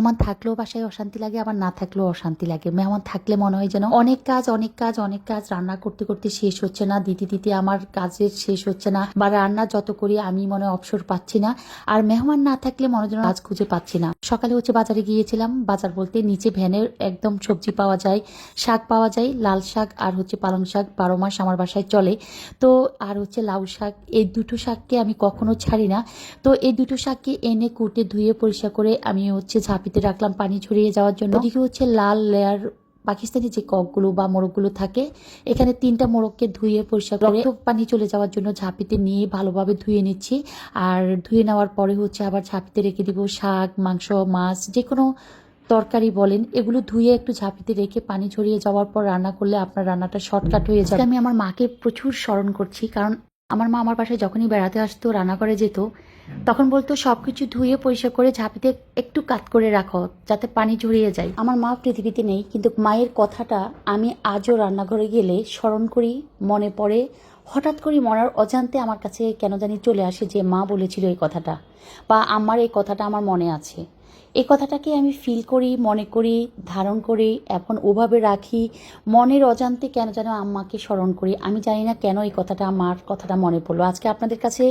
মেহমান থাকলেও বাসায় অশান্তি লাগে, আবার না থাকলেও অশান্তি লাগে। মেহমান থাকলে মনে হয় যেন অনেক কাজ অনেক কাজ অনেক কাজ রান্না করতে করতে শেষ হচ্ছে না, দিতে দিতে আমার কাজের শেষ হচ্ছে না বা রান্না যত করি আমি মনে অবসর পাচ্ছি না। আর মেহমান না থাকলে মনে যেন কাজ খুঁজে পাচ্ছি না। সকালে হচ্ছে বাজারে গিয়েছিলাম, বাজার বলতে নিচে ভ্যানের একদম সবজি পাওয়া যায়, শাক পাওয়া যায়, লাল শাক আর হচ্ছে পালং শাক বারো মাস আমার বাসায় চলে। তো আর হচ্ছে লাউ শাক, এই দুটো শাককে আমি কখনো ছাড়ি না। তো এই দুটো শাককে এনে কুটে ধুয়ে পরিষ্কার করে আমি হচ্ছে ঝাঁপিতে রাখলাম পানি ছড়িয়ে যাওয়ার জন্য। ওদিকে হচ্ছে লাল লেয়ার পাকিস্তানি যে ককগুলো বা মোরগগুলো থাকে এখানে তিনটা মোরগকে ধুয়ে পরিষ্কার করে পানি চলে যাওয়ার জন্য ঝাঁপিতে নিয়ে ভালোভাবে ধুয়ে নিচ্ছি। আর ধুয়ে নেওয়ার পরে হচ্ছে আবার ঝাঁপিতে রেখে দিব শাক মাংস মাছ যে কোনো তরকারি বলেন এগুলো ধুয়ে একটু ঝাঁপিতে রেখে পানি ছড়িয়ে যাওয়ার পর রান্না করলে আপনার রান্নাটা শর্টকাট হয়ে যাবে। আমি আমার মাকে প্রচুর স্মরণ করছি কারণ আমার মা আমার বাসায় যখনই বেড়াতে আসতো রান্না করে যেত তখন বলতো, সবকিছু ধুয়ে পরিষ্কার করে ঝাঁপিতে একটু কাত করে রাখো, যাতে পানি ঝরিয়ে যায়। আমার মা পৃথিবীতে নেই, কিন্তু মায়ের কথাটা আমি আজও রান্নাঘরে গেলে স্মরণ করি, মনে পড়ে। হঠাৎ করে মরার অজান্তে আমার কাছে কেন জানি চলে আসে যে মা বলেছিল এই কথাটা, বা আমার এই কথাটা আমার মনে আছে। এই কথাটাকে আমি ফিল করি, মনে করি, ধারণ করি, এখন ওভাবে রাখি। মনের অজান্তে কেন যেন আম্মাকে স্মরণ করি, আমি জানি না কেন এই কথাটা আমার কথাটা মনে পড়ল। আজকে আপনাদের কাছে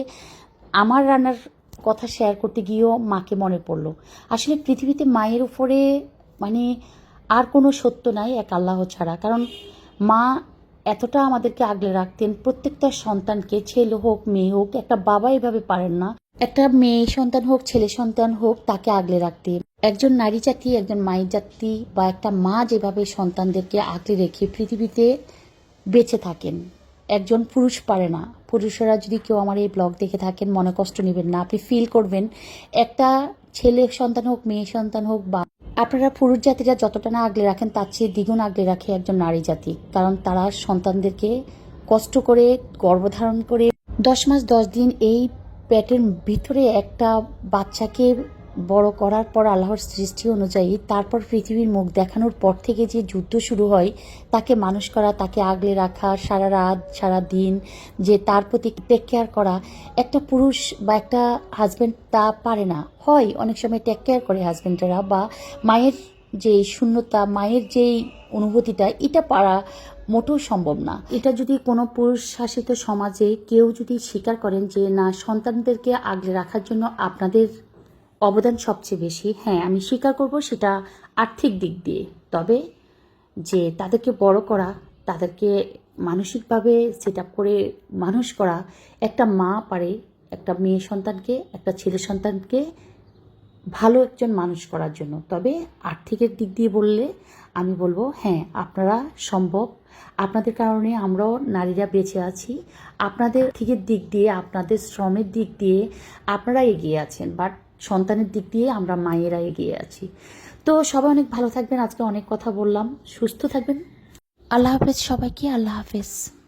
আমার রান্নার কথা শেয়ার করতে গিয়েও মাকে মনে পড়ল। আসলে পৃথিবীতে মায়ের উপরে মানে আর কোনো সত্য নাই এক আল্লাহ ছাড়া। কারণ মা এতটা আমাদেরকে আগলে রাখতেন, প্রত্যেকটা সন্তানকে, ছেলে হোক, মেয়ে হোক, একটা বাবা এভাবে পারেন না। একটা মেয়ে সন্তান হোক, ছেলে সন্তান হোক, তাকে আগলে রাখতে। একজন নারী জাতি, একজন মায়ের জাতি বা একটা মা যেভাবে সন্তানদেরকে আগলে রেখে পৃথিবীতে বেঁচে থাকেন। একজন পুরুষ পারে না। পুরুষেরা যদি কেউ আমার এই ব্লগ দেখে থাকেন, মনে কষ্ট নেবেন না। আপনি ফিল করবেন, একটা ছেলে সন্তান হোক, মেয়ে সন্তান হোক বা আপনারা পুরুষ জাতিরা যতটা না আগলে রাখেন, তার চেয়ে দ্বিগুণ আগলে রাখে একজন নারী জাতি। কারণ তারা সন্তানদেরকে কষ্ট করে গর্ভধারণ করে, দশ মাস দশ দিন এই পেটের ভিতরে একটা বাচ্চাকে বড় করার পর আল্লাহর সৃষ্টি অনুযায়ী তারপর পৃথিবীর মুখ দেখানোর পর থেকে যে যুদ্ধ শুরু হয়, তাকে মানুষ করা, তাকে আগলে রাখা, সারা রাত, সারা দিন, যে তার প্রতি টেক কেয়ার করা, একটা পুরুষ বা একটা হাজব্যান্ড তা পারে না। হয় অনেক সময় টেক কেয়ার করে হাজব্যান্ডেরা বা মায়ের যে শূন্যতা, মায়ের যেই অনুভূতিটা, এটা পারা মোটেও সম্ভব না। এটা যদি কোনো পুরুষ শাসিত সমাজে কেউ যদি স্বীকার করেন যে, না, সন্তানদেরকে আগলে রাখার জন্য আপনাদের অবদান সবচেয়ে বেশি। হ্যাঁ আমি স্বীকার করব সেটা আর্থিক দিক দিয়ে। তবে যে তাদেরকে বড় করা, তাদেরকে মানসিকভাবে সেট আপ করে মানুষ করা, একটা মা পারে, একটা মেয়ে সন্তানকে, একটা ছেলে সন্তানকে ভালো একজন মানুষ করার জন্য। তবে আর্থিকের দিক দিয়ে বললে আমি বলব হ্যাঁ আপনারা সম্ভব। আপনাদের কারণে আমরাও নারীরা বেঁচে আছি। আপনাদের আর্থিকের দিক দিয়ে, আপনাদের শ্রমের দিক দিয়ে আপনারা এগিয়ে আছেন। বাট সন্তানের দিক দিয়ে আমরা মায়েরা এগিয়ে আছি। তো সবাই অনেক ভালো থাকবেন। আজকে অনেক কথা বললাম। সুস্থ থাকবেন। আল্লাহ হাফেজ সবাইকে। আল্লাহ হাফেজ।